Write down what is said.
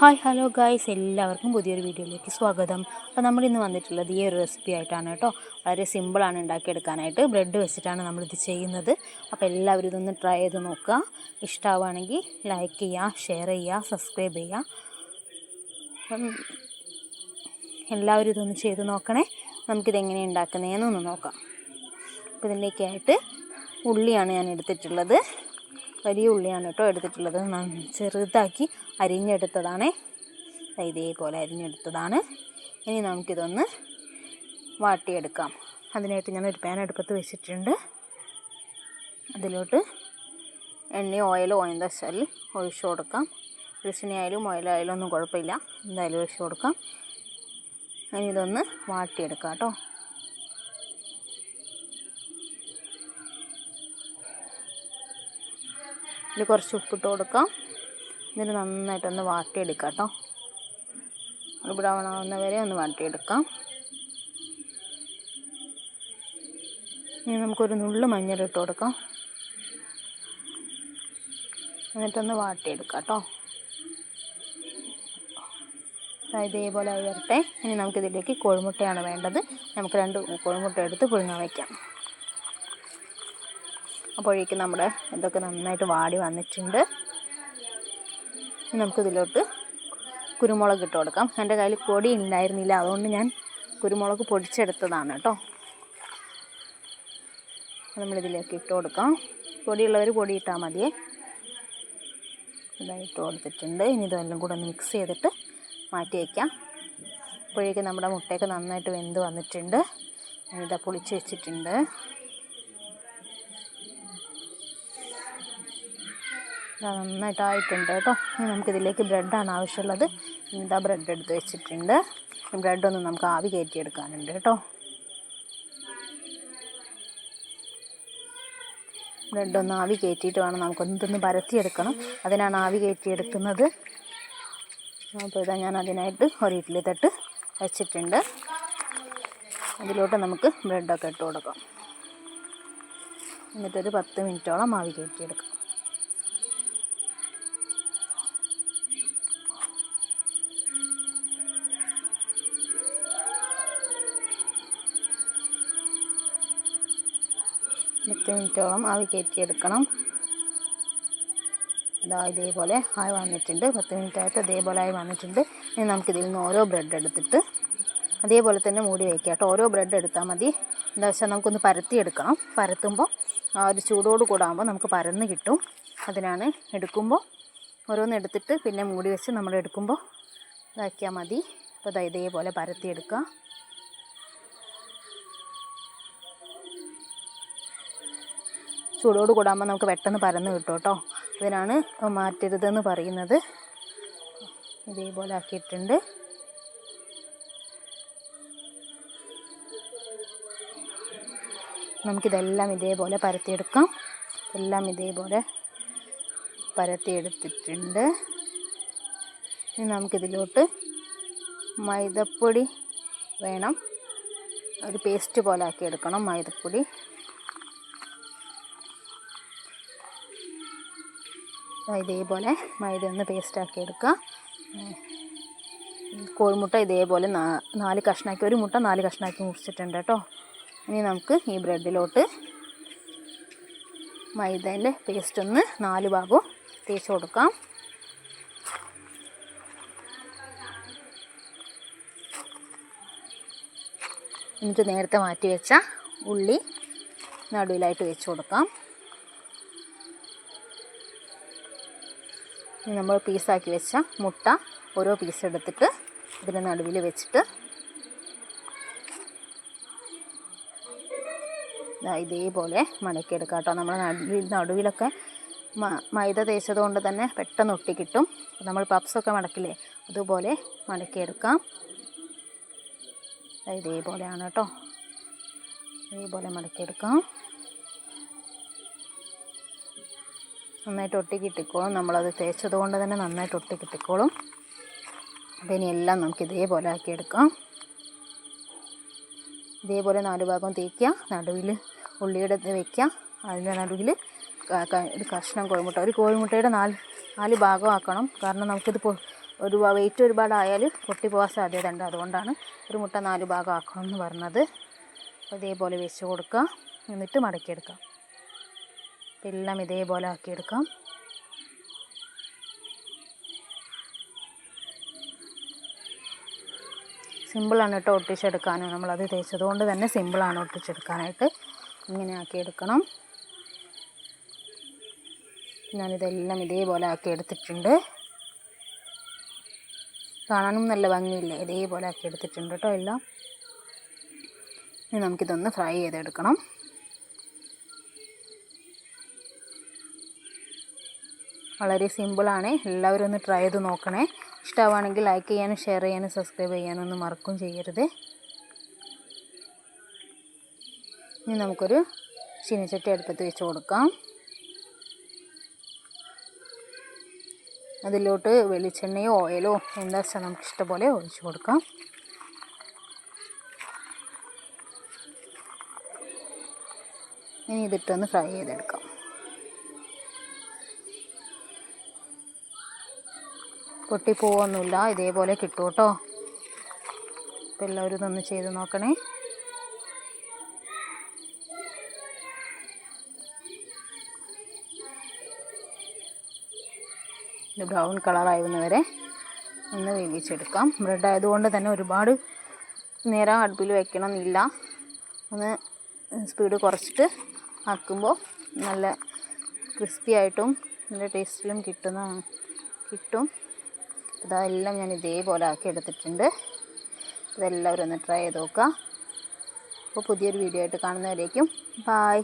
Hi hello guys എല്ലാവർക്കും പുതിയൊരു വീഡിയോയിലേക്ക് സ്വാഗതം. അപ്പോൾ നമ്മൾ ഇന്ന് വന്നിട്ടുള്ളത് ഈ ഒരു റെസിപ്പി ആയിട്ടാണ് കേട്ടോ. വളരെ സിമ്പിളാണ് ഉണ്ടാക്കിയെടുക്കാനായിട്ട്. ബ്രെഡ് വെച്ചിട്ടാണ് നമ്മളിത് ചെയ്യുന്നത്. അപ്പോൾ എല്ലാവരും ഇതൊന്ന് ട്രൈ ചെയ്ത് നോക്കുക. ഇഷ്ടമാവുകയാണെങ്കിൽ ലൈക്ക് ചെയ്യുക ഷെയർ ചെയ്യുക സബ്സ്ക്രൈബ് ചെയ്യുക. അപ്പം എല്ലാവരും ഇതൊന്ന് ചെയ്ത് നോക്കണേ. നമുക്കിതെങ്ങനെ ഉണ്ടാക്കുന്നതെന്നൊന്ന് നോക്കാം. അപ്പോൾ ഇതിലേക്കായിട്ട് ഉള്ളിയാണ് ഞാൻ എടുത്തിട്ടുള്ളത്. വലിയ ഉള്ളിയാണ് കേട്ടോ എടുത്തിട്ടുള്ളത്. ചെറുതാക്കി അരിഞ്ഞെടുത്തതാണ്. ഇതേപോലെ അരിഞ്ഞെടുത്തതാണ്. ഇനി നമുക്കിതൊന്ന് വാട്ടിയെടുക്കാം. അതിനായിട്ട് ഞാനൊരു പാൻ അടുപ്പത്ത് വെച്ചിട്ടുണ്ട്. അതിലോട്ട് എണ്ണ ഓയിലോ എന്താ വെച്ചാൽ ഒഴിച്ചു കൊടുക്കാം. വെളിച്ചെണ്ണ ആയാലും ഓയിലായാലും ഒന്നും കുഴപ്പമില്ല. എന്തായാലും ഒഴിച്ചു കൊടുക്കാം. ഇനി ഇതൊന്ന് വാട്ടിയെടുക്കാം കേട്ടോ. ഇതിൽ കുറച്ച് ഉപ്പിട്ട് കൊടുക്കാം. എന്നിട്ട് നന്നായിട്ടൊന്ന് വാട്ടിയെടുക്കാം കേട്ടോ ബ്രൗൺ ആവുന്ന വരെ ഒന്ന് വാട്ടിയെടുക്കാം. ഇനി നമുക്കൊരു നുള്ളു മഞ്ഞൾ ഇട്ട് കൊടുക്കാം. എന്നിട്ടൊന്ന് വാട്ടിയെടുക്കാം കേട്ടോ ഇതേപോലെ വരട്ടെ. ഇനി നമുക്കിതിലേക്ക് കോഴിമുട്ടയാണ് വേണ്ടത്. നമുക്ക് രണ്ട് കോഴിമുട്ട എടുത്ത് പുഴുങ്ങാൻ വയ്ക്കാം അപ്പോഴേക്കും നമ്മുടെ ഇതൊക്കെ നന്നായിട്ട് വാടി വന്നിട്ടുണ്ട്. നമുക്കിതിലോട്ട് കുരുമുളക് ഇട്ട് കൊടുക്കാം. എന്റെ കയ്യിൽ പൊടി ഉണ്ടായിരുന്നില്ല. അതുകൊണ്ട് ഞാൻ കുരുമുളക് പൊടിച്ചെടുത്തതാണ് കേട്ടോ. നമ്മളിതിലേക്ക് ഇട്ട് കൊടുക്കാം. പൊടിയുള്ളവർ പൊടി ഇട്ടാൽ മതിയേ. ഇതായി ഇട്ട് കൊടുത്തിട്ടുണ്ട്. ഇനി ഇതെല്ലാം കൂടെ ഒന്ന് മിക്സ് ചെയ്തിട്ട് മാറ്റി വയ്ക്കാം. അപ്പോഴേക്കും നമ്മുടെ മുട്ടയൊക്കെ നന്നായിട്ട് വെന്ത് വന്നിട്ടുണ്ട്. ഇതാ പൊളിച്ച് വെച്ചിട്ടുണ്ട്. നന്നായിട്ടായിട്ടുണ്ട് കേട്ടോ. ഇനി നമുക്കിതിലേക്ക് ബ്രെഡാണ് ആവശ്യമുള്ളത്. ഇതാ ബ്രെഡ് എടുത്ത് വെച്ചിട്ടുണ്ട്. ബ്രെഡൊന്ന് നമുക്ക് ആവി കയറ്റിയെടുക്കാനുണ്ട് കേട്ടോ. ബ്രെഡൊന്ന് ആവി കയറ്റിയിട്ട് വേണം നമുക്കൊന്നൊന്ന് പരത്തിയെടുക്കണം. അതിനാണ് ആവി കയറ്റിയെടുക്കുന്നത്. അപ്പോൾ ഇതാ ഞാൻ അതിനായിട്ട് ഒരു ഇഡ്ഡലി തട്ട് വെച്ചിട്ടുണ്ട്. അതിലോട്ട് നമുക്ക് ബ്രെഡൊക്കെ ഇട്ട് കൊടുക്കാം. എന്നിട്ടൊരു പത്ത് മിനിറ്റോളം ആവി കയറ്റിയെടുക്കാം. പത്ത് മിനിറ്റോളം ആവി കയറ്റിയെടുക്കണം. ഇതാ ഇതേപോലെ ആയി വന്നിട്ടുണ്ട്. പത്ത് മിനിറ്റായിട്ട് ഇതേപോലെ ആയി വന്നിട്ടുണ്ട്. ഇനി നമുക്കിതിൽ നിന്ന് ഓരോ ബ്രെഡ് എടുത്തിട്ട് അതേപോലെ തന്നെ മൂടി വയ്ക്കുക കേട്ടോ. ഓരോ ബ്രെഡ് എടുത്താൽ മതി. എന്താ വെച്ചാൽ നമുക്കൊന്ന് പരത്തിയെടുക്കണം. പരത്തുമ്പോൾ ആ ഒരു ചൂടോട് കൂടാകുമ്പോൾ നമുക്ക് പരന്ന് കിട്ടും. അതിനാണ് എടുക്കുമ്പോൾ ഓരോന്ന് എടുത്തിട്ട് പിന്നെ മൂടി വെച്ച് നമ്മൾ എടുക്കുമ്പോൾ ഇതാക്കിയാൽ മതി. അപ്പോൾ ഇതേപോലെ പരത്തിയെടുക്കുക. ചൂടോട് കൂടാകുമ്പോൾ നമുക്ക് പെട്ടെന്ന് പരന്ന് കിട്ടും കേട്ടോ. ഇതിനാണ് മാറ്റരുതെന്ന് പറയുന്നത്. ഇതേപോലെ ആക്കിയിട്ടുണ്ട് നമുക്കിതെല്ലാം ഇതേപോലെ പരത്തിയെടുക്കാം. എല്ലാം ഇതേപോലെ പരത്തിയെടുത്തിട്ടുണ്ട്. ഇനി നമുക്കിതിലോട്ട് മൈദപ്പൊടി വേണം. ഒരു പേസ്റ്റ് പോലെ ആക്കി എടുക്കണം മൈദപ്പൊടി. ഇതേപോലെ മൈദ ഒന്ന് പേസ്റ്റാക്കി എടുക്കുക കോഴിമുട്ട ഇതേപോലെ നാല് കഷ്ണാക്കി ഒരു മുട്ട നാല് കഷ്ണാക്കി മുറിച്ചിട്ടുണ്ട് കേട്ടോ. ഇനി നമുക്ക് ഈ ബ്രെഡിലോട്ട് മൈദേന്റെ പേസ്റ്റ് ഒന്ന് നാല് ഭാഗവും തേച്ച് കൊടുക്കാം. എന്നിട്ട് നേരത്തെ മാറ്റി വെച്ച ഉള്ളി നടുവിലായിട്ട് വെച്ച് കൊടുക്കാം. നമ്മൾ പീസാക്കി വെച്ച മുട്ട ഓരോ പീസ് എടുത്തിട്ട് ഇതിന്റെ നടുവിൽ വെച്ചിട്ട് ഇതേപോലെ മടക്കിയെടുക്കാം കേട്ടോ. നമ്മൾ നടുവിൽ നടുവിലൊക്കെ മൈദ തേച്ചത് കൊണ്ട് തന്നെ പെട്ടെന്ന് ഒട്ടിക്കിട്ടും നമ്മൾ പപ്സൊക്കെ മടക്കില്ലേ അതുപോലെ മടക്കിയെടുക്കാം ഇതേപോലെയാണ് കേട്ടോ. ഇതേപോലെ മടക്കിയെടുക്കാം നന്നായിട്ട് ഒട്ടി കിട്ടിക്കോളും. നമ്മളത് തേച്ചത് കൊണ്ട് തന്നെ നന്നായിട്ട് ഒട്ടി കിട്ടിക്കോളും. അപ്പോൾ ഇനി എല്ലാം നമുക്ക് ഇതേപോലെ ആക്കിയെടുക്കാം. ഇതേപോലെ നാല് ഭാഗം തേക്കുക. നടുവിൽ ഉള്ളിയുടെ വയ്ക്കുക അതിന്റെ നടുവിൽ ഒരു കഷ്ണം കോഴിമുട്ട ഒരു കോഴിമുട്ടയുടെ നാല് നാല് ഭാഗം ആക്കണം. കാരണം നമുക്കിത് ഒരു വെയിറ്റ് ഒരുപാടായാൽ പൊട്ടിപ്പോകാൻ സാധ്യത ഉണ്ട് അതുകൊണ്ടാണ് ഒരു മുട്ട നാല് ഭാഗം ആക്കണം എന്ന് പറഞ്ഞത് ഇതേപോലെ വെച്ച് കൊടുക്കുക. എന്നിട്ട് മടക്കിയെടുക്കാം. എല്ലാം ഇതേപോലെ ആക്കിയെടുക്കാം. സിമ്പിളാണ് കേട്ടോ ഒട്ടിച്ചെടുക്കാൻ. നമ്മളത് തേച്ചത് കൊണ്ട് തന്നെ സിമ്പിളാണ് ഒട്ടിച്ചെടുക്കാനായിട്ട് ഇങ്ങനെ ആക്കിയെടുക്കണം. ഞാനിതെല്ലാം ഇതേപോലെ ആക്കി എടുത്തിട്ടുണ്ട് കാണാനും നല്ല ഭംഗിയില്ലേ? ഇതേപോലെ ആക്കി എടുത്തിട്ടുണ്ട് കേട്ടോ എല്ലാം. ഇനി നമുക്കിതൊന്ന് ഫ്രൈ ചെയ്തെടുക്കണം. വളരെ സിമ്പിളാണ്. എല്ലാവരും ഒന്ന് ട്രൈ ചെയ്ത് നോക്കണേ. ഇഷ്ടമാണെങ്കിൽ ലൈക്ക് ചെയ്യാനും ഷെയർ ചെയ്യാനും സബ്സ്ക്രൈബ് ചെയ്യാനും ഒന്നും മറക്കും ചെയ്യരുത്. ഇനി നമുക്കൊരു ചീനച്ചട്ടി അടുപ്പത്ത് വെച്ച് കൊടുക്കാം. അതിലോട്ട് വെളിച്ചെണ്ണയോ ഓയിലോ എന്താ വെച്ചാൽ നമുക്ക് ഇഷ്ടപോലെ ഒഴിച്ച് കൊടുക്കാം. ഇനി ഇതിട്ടൊന്ന് ഫ്രൈ ചെയ്തെടുക്കാം. പൊട്ടിപ്പോവൊന്നുമില്ല ഇതേപോലെ കിട്ടും കേട്ടോ അപ്പോൾ എല്ലാവരും ഇതൊന്ന് ചെയ്ത് നോക്കണേ. ബ്രൗൺ കളറായിരുന്നവരെ ഒന്ന് വേവിച്ചെടുക്കാം. ബ്രെഡ് ആയതുകൊണ്ട് തന്നെ ഒരുപാട് നേരം അടുപ്പിൽ വയ്ക്കണമെന്നില്ല ഒന്ന് സ്പീഡ് കുറച്ചിട്ട് ആക്കുമ്പോൾ നല്ല ക്രിസ്പി ആയിട്ടും നല്ല ടേസ്റ്റിലും കിട്ടുന്ന കിട്ടും. ഇതെല്ലാം ഞാൻ ഇതേപോലെ ആക്കി എടുത്തിട്ടുണ്ട്. ഇതെല്ലാവരും ഒന്ന് ട്രൈ ചെയ്ത് നോക്കുക. അപ്പോൾ പുതിയൊരു വീഡിയോ ആയിട്ട് കാണുന്നവരേക്കും ബായ്